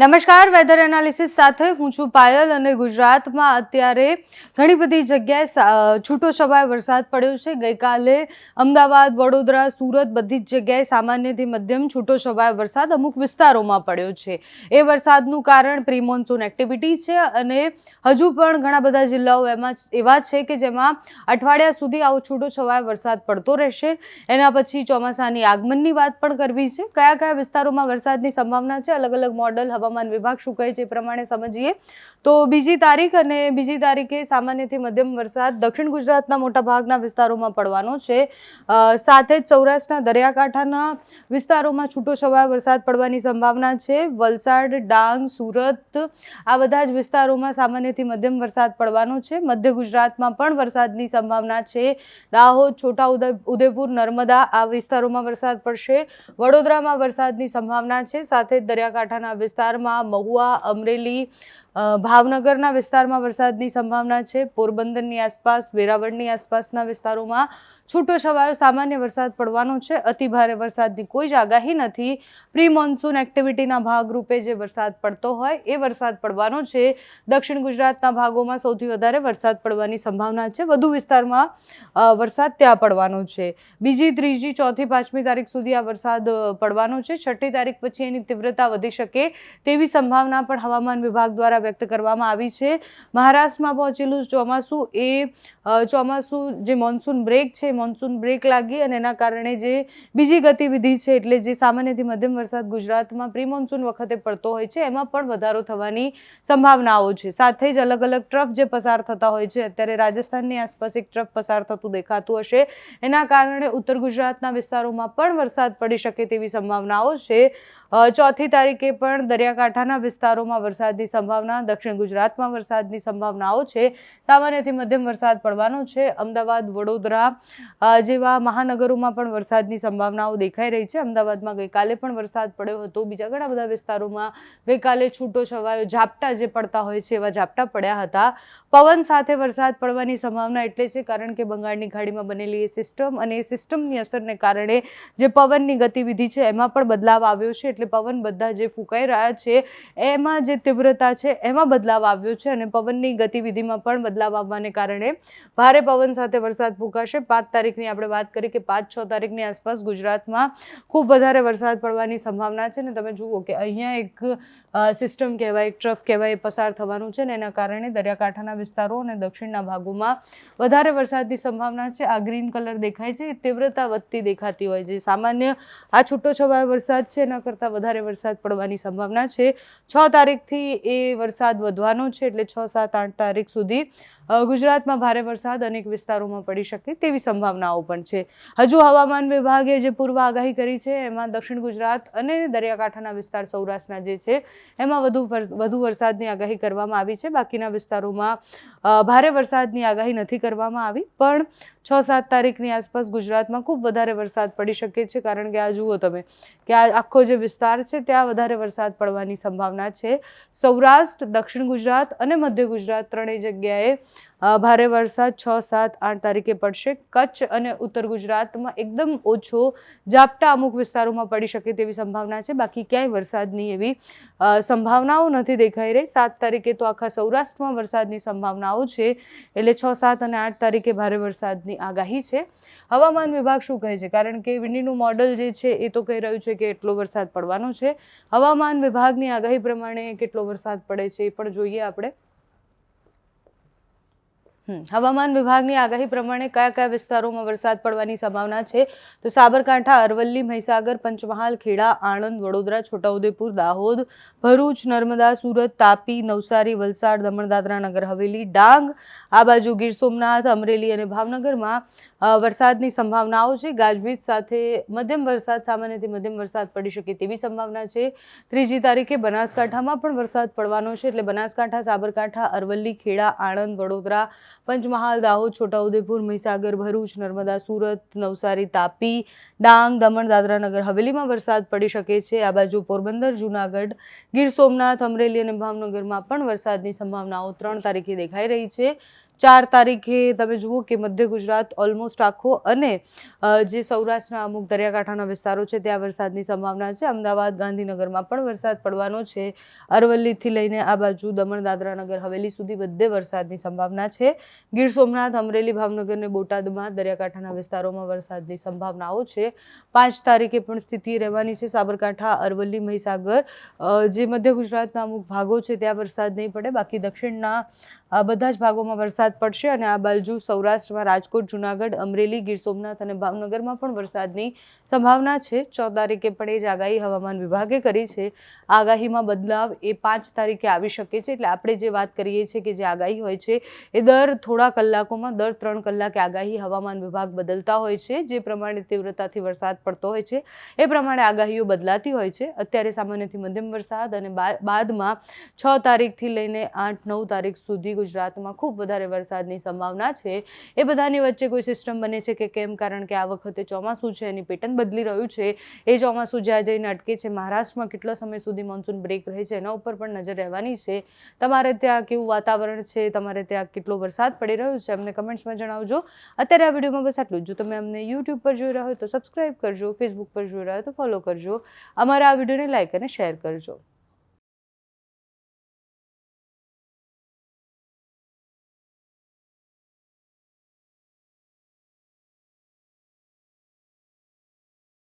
નમસ્કાર weather analysis સાથે હું છું પાયલ અને ગુજરાતમાં અત્યારે ઘણી બધી જગ્યાએ છૂટો છવાય વરસાદ પડ્યો છે. ગઈકાલે અમદાવાદ, વડોદરા, સુરત બધી જ જગ્યાએ સામાન્યથી મધ્યમ છૂટો છવાય વરસાદ અમુક વિસ્તારોમાં પડ્યો છે. એ વરસાદનું કારણ પ્રી મોન્સૂન એક્ટિવિટી છે અને હજુ પણ ઘણા બધા જિલ્લાઓ એમાં એવા છે કે જેમાં અઠવાડિયા સુધી આવો છૂટો છવાય વરસાદ પડતો રહેશે. એના પછી ચોમાસાની આગમનની વાત પણ કરવી છે. કયા કયા વિસ્તારોમાં વરસાદની સંભાવના છે? અલગ અલગ મોડલ હવામાન વિભાગ શું કહે છે એ પ્રમાણે સમજીએ. તો બીજી તારીખ અને બીજી તારીખે સામાન્યથી મધ્યમ વરસાદ દક્ષિણ ગુજરાતના મોટા ભાગના વિસ્તારોમાં પડવાનો છે. સાથે જ સૌરાષ્ટ્રના દરિયાકાંઠાના વિસ્તારોમાં છૂટો છવાયો વરસાદ પડવાની સંભાવના છે. વલસાડ, ડાંગ, સુરત આ બધા જ વિસ્તારોમાં સામાન્યથી મધ્યમ વરસાદ પડવાનો છે. મધ્ય ગુજરાતમાં પણ વરસાદની સંભાવના છે. દાહોદ, છોટા ઉદય, ઉદયપુર, નર્મદા આ વિસ્તારોમાં વરસાદ પડશે. વડોદરામાં વરસાદની સંભાવના છે. સાથે જ દરિયાકાંઠાના વિસ્તારમાં મહુવા અમરેલી ભાવનગરના વિસ્તારમાં વરસાદની સંભાવના છે. પોરબંદરની આસપાસ વેરાવળની આસપાસના વિસ્તારોમાં છૂટો છવાયો સામાન્ય વરસાદ પડવાનો છે. અતિભારે વરસાદની કોઈ જ આગાહી નથી. પ્રી મોન્સૂન એક્ટિવિટીના ભાગરૂપે જે વરસાદ પડતો હોય એ વરસાદ પડવાનો છે. દક્ષિણ ગુજરાતના ભાગોમાં સૌથી વધારે વરસાદ પડવાની સંભાવના છે. વધુ વિસ્તારમાં વરસાદ ત્યાં પડવાનો છે. બીજી, ત્રીજી, ચોથી, પાંચમી તારીખ સુધી આ વરસાદ પડવાનો છે. છઠ્ઠી તારીખ પછી એની તીવ્રતા વધી શકે તેવી સંભાવના પણ હવામાન વિભાગ દ્વારા વ્યક્ત કરવામાં આવી છે. મહારાષ્ટ્રમાં પહોંચેલું ચોમાસું એ ચોમાસું જે મોન્સૂન બ્રેક છે મોન્સૂન બ્રેક લાગી અને એના કારણે જે બીજી ગતિવિધિ છે, એટલે જે સામાન્યથી મધ્યમ વરસાદ ગુજરાતમાં પ્રી મોન્સૂન વખતે પડતો હોય છે, એમાં પણ વધારો થવાની સંભાવનાઓ છે. સાથે જ અલગ અલગ ટ્રફ જે પસાર થતા હોય છે, અત્યારે રાજસ્થાનની આસપાસ એક ટ્રફ પસાર થતું દેખાતું હશે. એના કારણે ઉત્તર ગુજરાતના વિસ્તારોમાં પણ વરસાદ પડી શકે તેવી સંભાવનાઓ છે. ચોથી તારીખે પણ દરિયાકાંઠાના વિસ્તારોમાં વરસાદની સંભાવના, દક્ષિણ ગુજરાતમાં વરસાદની સંભાવનાઓ છે. સામાન્યથી મધ્યમ વરસાદ પડવાનો છે. અમદાવાદ, વડોદરા જેવા મહાનગરોમાં પણ વરસાદની સંભાવનાઓ દેખાઈ રહી છે. અમદાવાદમાં ગઈકાલે પણ વરસાદ પડ્યો હતો. બીજા ઘણા બધા વિસ્તારોમાં ગઈકાલે છૂટો છવાયો ઝાપટા જે પડતા હોય છે એવા ઝાપટા પડ્યા હતા. પવન સાથે વરસાદ પડવાની સંભાવના એટલે છે કારણ કે બંગાળની ખાડીમાં બનેલી એ સિસ્ટમ અને એ સિસ્ટમની અસરને કારણે જે પવનની ગતિવિધિ છે એમાં પણ બદલાવ આવ્યો છે. એટલે પવન બધા જે ફૂંકાઈ રહ્યા છે, એમાં જે તીવ્રતા છે, એમાં બદલાવ આવ્યો છે અને પવનની ગતિવિધિમાં પણ બદલાવ આવવાને કારણે ભારે પવન સાથે વરસાદ ફૂંકાશે. પાંચ તારીખની આપણે વાત કરી કે પાંચ છ તારીખની આસપાસ ગુજરાતમાં ખૂબ વધારે વરસાદ પડવાની સંભાવના છે ને તમે જુઓ કે અહીંયા એક સિસ્ટમ કહેવાય એક ટ્રફ કહેવાય પસાર થવાનું છે ને એના કારણે દરિયાકાંઠાના વિસ્તારો અને દક્ષિણના ભાગોમાં વધારે વરસાદની સંભાવના છે. આ ગ્રીન કલર દેખાય છે, તીવ્રતા વધતી દેખાતી હોય છે. સામાન્ય આ છૂટો છવાયો વરસાદ છે એના કરતાં વધારે વરસાદ પડવાની સંભાવના છે. છ તારીખથી એ વરસાદ વધવાનો છે એટલે છ, સાત, આઠ તારીખ સુધી ગુજરાતમાં ભારે વરસાદ અનેક વિસ્તારોમાં પડી શકે તેવી સંભાવનાઓ પણ છે. હજુ હવામાન વિભાગે જે પૂર્વ આગાહી કરી છે, એમાં દક્ષિણ ગુજરાત અને દરિયાકાંઠાના વિસ્તાર સૌરાષ્ટ્રના જે છે, એમાં વધુ વધુ વરસાદની આગાહી કરવામાં આવી છે. બાકીના વિસ્તારોમાં ભારે વરસાદની આગાહી નથી કરવામાં આવી, પણ છ સાત તારીખની આસપાસ ગુજરાતમાં ખૂબ વધારે વરસાદ પડી શકે છે. કારણ કે આ જુઓ તમે કે આ આખો જે વિસ્તાર છે ત્યાં વધારે વરસાદ પડવાની સંભાવના છે. સૌરાષ્ટ્ર, દક્ષિણ ગુજરાત અને મધ્ય ગુજરાત ત્રણેય જગ્યાએ ભારે વરસાદ છ, સાત, આઠ તારીખે પડશે. કચ્છ અને ઉત્તર ગુજરાતમાં એકદમ ઓછો ઝાપટા અમુક વિસ્તારોમાં પડી શકે તેવી સંભાવના છે. બાકી ક્યાંય વરસાદની એવી સંભાવનાઓ નથી દેખાઈ રહી. સાત તારીખે તો આખા સૌરાષ્ટ્રમાં વરસાદની સંભાવનાઓ છે. એટલે છ, સાત અને આઠ તારીખે ભારે વરસાદની આગાહી છે. હવામાન વિભાગ શું કહે છે? કારણ કે વિન્ડીનું મોડલ જે છે એ તો કહી રહ્યું છે કે એટલો વરસાદ પડવાનો છે. હવામાન વિભાગની આગાહી પ્રમાણે કેટલો વરસાદ પડે છે એ પણ જોઈએ આપણે. હવામાન વિભાગની આગાહી પ્રમાણે કયા કયા વિસ્તારોમાં વરસાદ પડવાની સંભાવના છે? તો સાબરકાંઠા, અરવલ્લી, મહીસાગર, પંચમહાલ, ખેડા, આણંદ, વડોદરા, છોટાઉદેપુર, દાહોદ, ભરૂચ, નર્મદા, સુરત, તાપી, નવસારી, વલસાડ દમણ દાદરા નગર હવેલી, ડાંગ, આ બાજુ ગીર સોમનાથ, અમરેલી અને ભાવનગરમાં વરસાદની સંભાવનાઓ છે. ગાજવીજ સાથે મધ્યમ વરસાદ, સામાન્યથી મધ્યમ વરસાદ પડી શકે તેવી સંભાવના છે. ત્રીજી તારીખે બનાસકાંઠામાં પણ વરસાદ પડવાનો છે. એટલે બનાસકાંઠા, સાબરકાંઠા, અરવલ્લી, ખેડા, આણંદ, વડોદરા પંચમહાલ, દાહોદ, છોટાઉદેપુર, મહીસાગર, ભરૂચ, નર્મદા, સુરત, નવસારી, તાપી, ડાંગ, દમણ દાદરા નગર હવેલીમાં વરસાદ પડી શકે છે. આ બાજુ પોરબંદર, જૂનાગઢ, ગીર સોમનાથ, અમરેલી અને ભાવનગરમાં પણ વરસાદની સંભાવનાઓ ત્રણ તારીખે દેખાઈ રહી છે. ચાર તારીખે તમે જુઓ કે મધ્ય ગુજરાત ઓલમોસ્ટ આખો અને જે સૌરાષ્ટ્રના અમુક દરિયાકાંઠાના વિસ્તારો છે, ત્યાં વરસાદની સંભાવના છે. અમદાવાદ, ગાંધીનગરમાં પણ વરસાદ પડવાનો છે. અરવલ્લીથી લઈને આ બાજુ દમણ, દાદરા નગર, હવેલી સુધી બધે વરસાદની સંભાવના છે. ગીર સોમનાથ, અમરેલી, ભાવનગર અને બોટાદમાં દરિયાકાંઠાના વિસ્તારોમાં વરસાદની સંભાવનાઓ છે. પાંચ તારીખે પણ સ્થિતિ રહેવાની છે. સાબરકાંઠા, અરવલ્લી, મહીસાગર જે મધ્ય ગુજરાતના અમુક ભાગો છે, ત્યાં વરસાદ નહીં પડે. બાકી દક્ષિણના આ બધા જ ભાગોમાં વરસાદ પડશે અને આ બાજુ સૌરાષ્ટ્રમાં રાજકોટ, જુનાગઢ, અમરેલી, ગીર સોમનાથ અને ભાવનગરમાં પણ વરસાદની સંભાવના છે. ચૌદ તારીખે પણ એ જ આગાહી હવામાન વિભાગે કરી છે. આગાહીમાં બદલાવ એ પાંચ તારીખે આવી શકે છે. એટલે આપણે જે વાત કરીએ છીએ કે જે આગાહી હોય છે, એ દર થોડા કલાકોમાં, દર ત્રણ કલાકે આગાહી હવામાન વિભાગ બદલતા હોય છે. જે પ્રમાણે તીવ્રતાથી વરસાદ પડતો હોય છે, એ પ્રમાણે આગાહીઓ બદલાતી હોય છે. અત્યારે સામાન્યથી મધ્યમ વરસાદ અને બાદમાં છ તારીખથી લઈને આઠ, નવ તારીખ સુધી ગુજરાતમાં ખૂબ વધારે વરસાદની સંભાવના છે. એ બધાની વચ્ચે કોઈ સિસ્ટમ બને છે કે કેમ? કારણ કે આ વખતે ચોમાસું છે, એની પેટર્ન બદલી રહ્યું છે. એ ચોમાસું જ્યાં જઈને અટકે છે, મહારાષ્ટ્રમાં કેટલા સમય સુધી મોન્સૂન બ્રેક રહે છે, એના ઉપર પણ નજર રહેવાની છે. તમારે ત્યાં કેવું વાતાવરણ છે? તમારે ત્યાં કેટલો વરસાદ પડી રહ્યો છે? અમને કમેન્ટ્સમાં જણાવજો. અત્યારે આ વિડીયોમાં બસ આટલું જ. જો તમે અમને યુટ્યુબ પર જોઈ રહ્યા હોય તો સબસ્ક્રાઈબ કરજો ફેસબુક પર જોઈ રહ્યા હોય તો ફોલો કરજો. અમારા આ વિડીયોને લાઇક અને શેર કરજો.